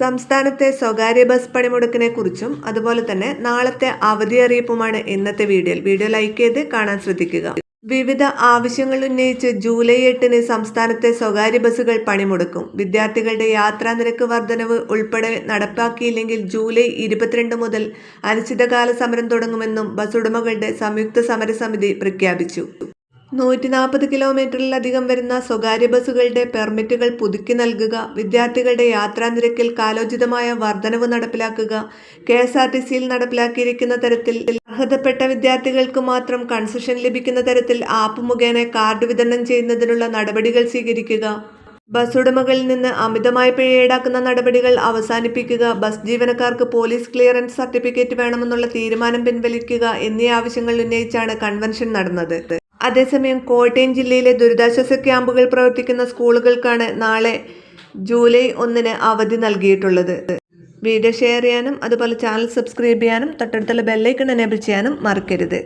സംസ്ഥാനത്തെ സ്വകാര്യ ബസ് പണിമുടക്കിനെ കുറിച്ചും അതുപോലെ തന്നെ നാളത്തെ അവധി അറിയിപ്പുമാണ് ഇന്നത്തെ വീഡിയോയിൽ. വീഡിയോ ലൈക്ക് ചെയ്ത് കാണാൻ ശ്രദ്ധിക്കുക. വിവിധ ആവശ്യങ്ങൾ ഉന്നയിച്ച് ജൂലൈ എട്ടിന് സംസ്ഥാനത്തെ സ്വകാര്യ ബസ്സുകൾ പണിമുടക്കും. വിദ്യാർത്ഥികളുടെ യാത്രാ നിരക്ക് വർധനവ് ഉൾപ്പെടെ നടപ്പാക്കിയില്ലെങ്കിൽ ജൂലൈ ഇരുപത്തിരണ്ട് മുതൽ അനിശ്ചിതകാല സമരം തുടങ്ങുമെന്നും ബസ് ഉടമകളുടെ സംയുക്ത സമരസമിതി പ്രഖ്യാപിച്ചു. നൂറ്റി നാൽപ്പത് കിലോമീറ്ററിലധികം വരുന്ന സ്വകാര്യ ബസ്സുകളുടെ പെർമിറ്റുകൾ പുതുക്കി നൽകുക വിദ്യാർത്ഥികളുടെ യാത്രാ നിരക്കിൽ കാലോചിതമായ വർധനവ് നടപ്പിലാക്കുക കെ എസ് ആർ ടി സിയിൽ നടപ്പിലാക്കിയിരിക്കുന്ന തരത്തിൽ അർഹതപ്പെട്ട വിദ്യാർത്ഥികൾക്ക് മാത്രം കൺസെഷൻ ലഭിക്കുന്ന തരത്തിൽ ആപ്പ് മുഖേന കാർഡ് വിതരണം ചെയ്യുന്നതിനുള്ള നടപടികൾ സ്വീകരിക്കുക. ബസ് ഉടമകളിൽ നിന്ന് അമിതമായ പിഴ ഈടാക്കുന്ന നടപടികൾ അവസാനിപ്പിക്കുക ബസ് ജീവനക്കാർക്ക് പോലീസ് ക്ലിയറൻസ് സർട്ടിഫിക്കറ്റ് വേണമെന്നുള്ള തീരുമാനം പിൻവലിക്കുക എന്നീ ആവശ്യങ്ങൾ ഉന്നയിച്ചാണ് കൺവെൻഷൻ നടന്നത്. അതേസമയം കോട്ടയം ജില്ലയിലെ ദുരിതാശ്വാസ ക്യാമ്പുകൾ പ്രവർത്തിക്കുന്ന സ്കൂളുകൾക്കാണ് നാളെ ജൂലൈ ഒന്നിന് അവധി നൽകിയിട്ടുള്ളത്. വീഡിയോ ഷെയർ ചെയ്യാനും അതുപോലെ ചാനൽ സബ്സ്ക്രൈബ് ചെയ്യാനും തൊട്ടടുത്തുള്ള ബെല്ലൈക്കൺ എനേബിൾ ചെയ്യാനും മറക്കരുത്.